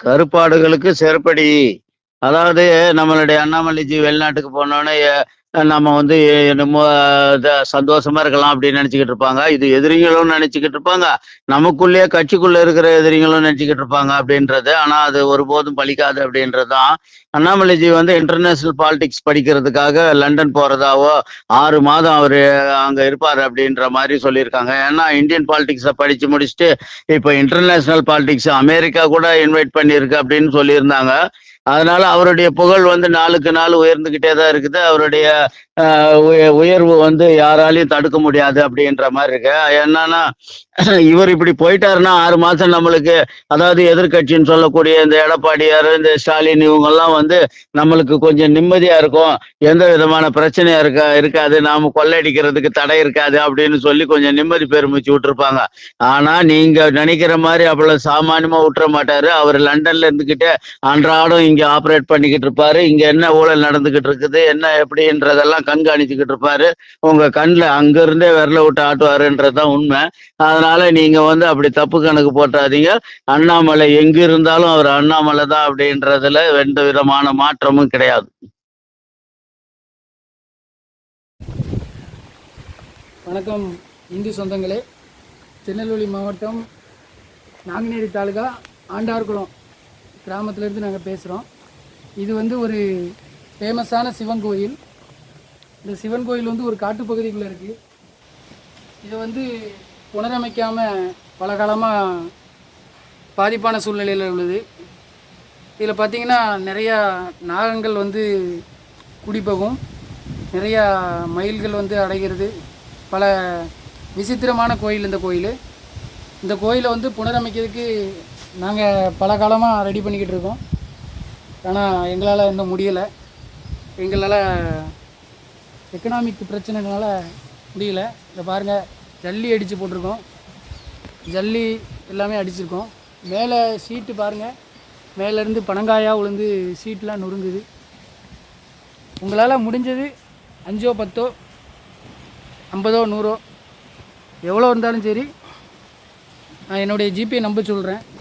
கருப்பாடுகளுக்கு செருப்படி அதாவது நம்மளுடைய அண்ணாமலைஜி வெளிநாட்டுக்கு போனோன்னே நம்ம வந்து என்னமோ சந்தோஷமா இருக்கலாம் அப்படின்னு நினைச்சுக்கிட்டு இருப்பாங்க. இது எதிரிகளும் நினைச்சுக்கிட்டு இருப்பாங்க. நமக்குள்ளேயே கட்சிக்குள்ள இருக்கிற எதிரிகளும் நினைச்சுக்கிட்டு இருப்பாங்க அப்படின்றது. ஆனா அது ஒருபோதும் பலிக்காது அப்படின்றதுதான். அண்ணாமலைஜி வந்து இன்டர்நேஷனல் பாலிடிக்ஸ் படிக்கிறதுக்காக லண்டன் போறதாவோ ஆறு மாதம் அவரு அங்க இருப்பாரு அப்படின்ற மாதிரி சொல்லியிருக்காங்க. ஏன்னா இந்தியன் பாலிடிக்ஸை படிச்சு முடிச்சுட்டு இப்போ இன்டர்நேஷனல் பாலிடிக்ஸ் அமெரிக்கா கூட இன்வைட் பண்ணியிருக்கு அப்படின்னு சொல்லியிருந்தாங்க. அதனால அவருடைய புகழ் வந்து நாளுக்கு நாள் உயர்ந்துகிட்டே தான் இருக்குது. அவருடைய ஆஹ், உயர்வு வந்து யாராலையும் தடுக்க முடியாது அப்படின்ற மாதிரி இருக்கு. என்னன்னா இவர் இப்படி போயிட்டாருன்னா ஆறு மாசம் நம்மளுக்கு அதாவது எதிர்க்கட்சின்னு சொல்லக்கூடிய இந்த எடப்பாடியார் இந்த ஸ்டாலின் இவங்கெல்லாம் வந்து நம்மளுக்கு கொஞ்சம் நிம்மதியா இருக்கும். எந்த விதமான பிரச்சனையா இருக்கா இருக்காது. நாம கொள்ளையடிக்கிறதுக்கு தடை இருக்காது அப்படின்னு சொல்லி கொஞ்சம் நிம்மதி பெருமிச்சு விட்டுருப்பாங்க. ஆனா நீங்க நினைக்கிற மாதிரி அவ்வளவு சாமானியமா விட்டுற மாட்டாரு அவர் லண்டன்ல இருந்துகிட்டே அன்றாடம் இங்க ஆப்ரேட் பண்ணிக்கிட்டு இருப்பாரு. இங்க என்ன ஊழல் நடந்துகிட்டு இருக்குது என்ன எப்படின்றதெல்லாம் கண்காணிச்சுக்கிட்டு இருப்பாரு. உங்க கண்ணில் அங்க இருந்தே விரல விட்டு ஆட்டுவாருன்றதுதான் உண்மை. அதனால நீங்க வந்து அப்படி தப்பு கணக்கு போட்டாதீங்க. அண்ணாமலை எங்க இருந்தாலும் அவர் அண்ணாமலை தான் அப்படின்றதுல எந்த விதமான மாற்றமும் கிடையாது. வணக்கம். இந்து சொந்தங்களே திருநெல்வேலி மாவட்டம் நாங்குநேரி தாலுகா ஆண்டார்குளம். கிராமத்திலேருந்து நாங்கள் பேசுகிறோம் இது வந்து ஒரு ஃபேமஸான சிவன் கோயில். இந்த சிவன் கோயில் வந்து ஒரு காட்டுப்பகுதிக்குள்ளே இருக்குது இதை வந்து புனரமைக்காமல் பல காலமாக பாதிப்பான சூழ்நிலையில் உள்ளது. இதில் பார்த்தீங்கன்னா நிறையா நாகங்கள் வந்து குடிப்பகும் நிறையா மயில்கள் வந்து அடைகிறது. பல விசித்திரமான கோயில் இந்த கோயில். இந்த கோயிலை வந்து புனரமைக்கிறதுக்கு நாங்கள் பல காலமாக ரெடி பண்ணிக்கிட்டு இருக்கோம். ஆனால் எங்களால் இன்னும் முடியலை. எங்களால் எக்கனாமிக் பிரச்சனைனால முடியல. இதை பாருங்கள் ஜல்லி அடித்து போட்டிருக்கோம். ஜல்லி எல்லாமே அடிச்சிருக்கோம். மேலே சீட்டு பாருங்கள் மேலேருந்து பனங்காயாக விழுந்து சீட்லாம் நொறுங்குது. உங்களால் முடிஞ்சது அஞ்சோ பத்தோ ஐம்பதோ நூறோ எவ்வளோ இருந்தாலும் சரி நான் என்னுடைய ஜிபே நம்பர் சொல்கிறேன்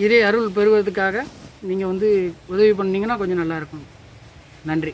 இறை அருள் பெறுவதற்காக நீங்கள் வந்து உதவி பண்ணிங்கன்னா கொஞ்சம் நல்லாயிருக்கும் நன்றி.